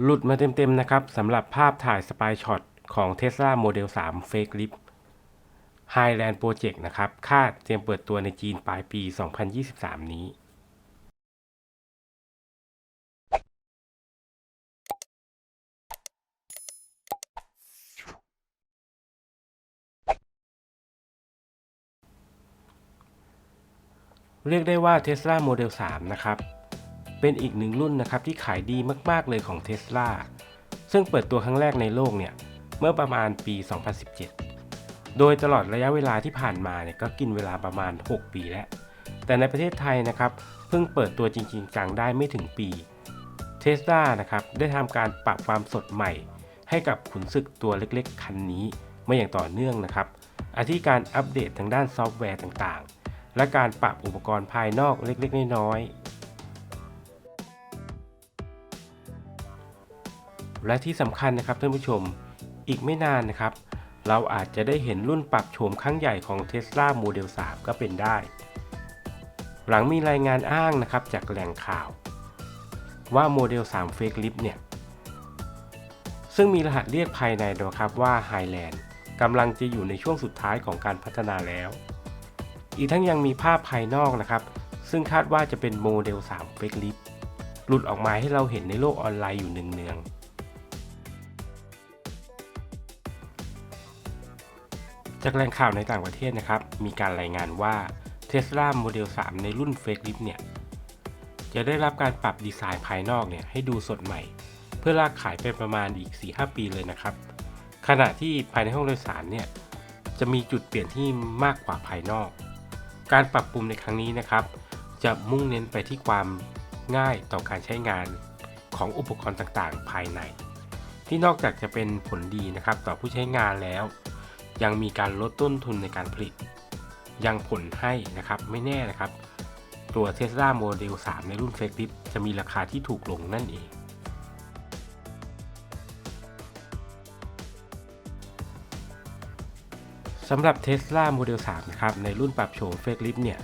หลุดมาเต็มๆนะครับสำหรับภาพถ่ายสปายช็อตของ Tesla Model 3 Fake Lift Highland Project นะครับ คาดเตรียมเปิดตัวในจีนปลายปี 2023 นี้ เรียกได้ว่า Tesla Model 3 นะครับ เป็นอีกหนึ่งรุ่นนะครับที่ขายดีมากๆเลยของ Tesla ซึ่งเปิดตัวครั้งแรกในโลกเนี่ยเมื่อประมาณปี 2017 โดยตลอดระยะเวลาที่ผ่านมาเนี่ยก็กินเวลาประมาณ 6 ปีแล้ว แต่ในประเทศไทยนะครับเพิ่งเปิดตัวจริงๆจังได้ไม่ถึงปี Tesla นะครับได้ทำการปรับความสดใหม่ ให้กับขุนศึกตัวเล็กๆ คันนี้มาอย่างต่อเนื่องนะครับอาทิการอัปเดตทางด้านซอฟต์แวร์ต่างๆ และการปรับอุปกรณ์ภายนอกเล็กๆ น้อยๆ และที่สำคัญนะครับท่านผู้ชม อีกไม่นานนะครับ เราอาจจะได้เห็นรุ่นปรับโฉมครั้งใหญ่ของ Tesla Model 3 ก็เป็นได้ หลังมีรายงานอ้างนะครับจากแหล่งข่าว ว่าโมเดล3 Fake Lift เนี่ย ซึ่งมีรหัสเรียกภายในนะครับว่า Highland กำลังจะอยู่ในช่วงสุดท้ายของการพัฒนาแล้ว อีกทั้งยังมีภาพภายนอกนะครับ ซึ่งคาดว่าจะเป็นโมเดล3 Fake Lift หลุดออกมาให้เราเห็นในโลกออนไลน์อยู่เนืองๆ จากแหล่งข่าวในต่างประเทศนะครับ มีการรายงานว่า Tesla Model 3 ในรุ่น Fake Lift เนี่ย จะได้รับการปรับดีไซน์ภายนอกเนี่ยให้ดูสดใหม่ เพื่อลากขายไปประมาณอีก 4-5 ปีเลยนะครับ ขณะที่ภายในห้องโดยสารเนี่ย จะมีจุดเปลี่ยนที่มากกว่าภายนอก การปรับปรุงในครั้งนี้นะครับ จะมุ่งเน้นไปที่ความง่ายต่อการใช้งานของอุปกรณ์ต่างๆ ภายใน ที่นอกจากจะเป็นผลดีนะครับ ต่อผู้ใช้งานแล้ว ยังมีการลดต้นทุนในการผลิต ยังผลให้นะครับไม่แน่นะครับ ตัว Tesla Model 3 ในรุ่น Fake Lift จะมีราคาที่ถูกลงนั่นเอง สำหรับ Tesla Model 3 นะครับในรุ่นปรับโฉม Fake Lift เนี่ย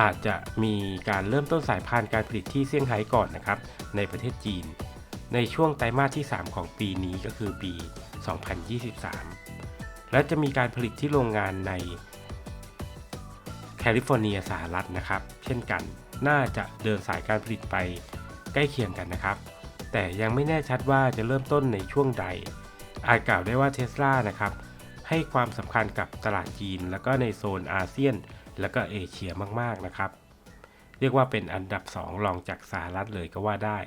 อาจจะมีการเริ่มต้นสายพานการผลิตที่เซี่ยงไฮ้ก่อนนะครับ ในประเทศจีน ในช่วงไตรมาสที่ 3 ของปีนี้ก็คือปี 2023 และจะมีการผลิตที่โรงงานในแคลิฟอร์เนียสหรัฐนะครับ เช่นกันน่าจะเดินสายการผลิตไปใกล้เคียงกันนะครับ แต่ยังไม่แน่ชัดว่าจะเริ่มต้นในช่วงใด อาจกล่าวได้ว่าเท s l a นะครับ ให้ความสำคัญกับตลาดจีน แล้วก็ในโซนอาเซียน แล้วก็เอเชียมากๆนะครับ เรียกว่าเป็นอันดับ 2 รองจากสหรัฐเลยก็ว่าได้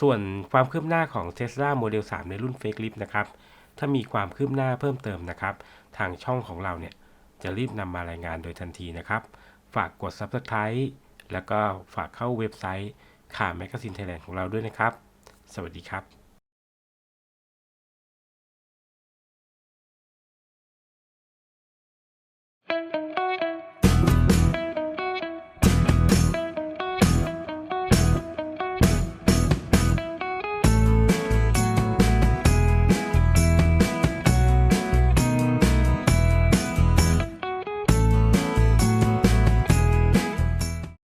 ส่วนความคืบหน้าของ Tesla Model 3 ในรุ่น Fake Lift นะครับ ถ้ามีความคืบหน้าเพิ่มเติมนะครับ ทางช่องของเราเนี่ยจะรีบนำมารายงานโดยทันทีนะครับ ฝากกด Subscribe แล้วก็ฝากเข้าเว็บไซต์ข่าวแมกกาซีนไทยแลนด์ของเราด้วยนะครับ สวัสดีครับ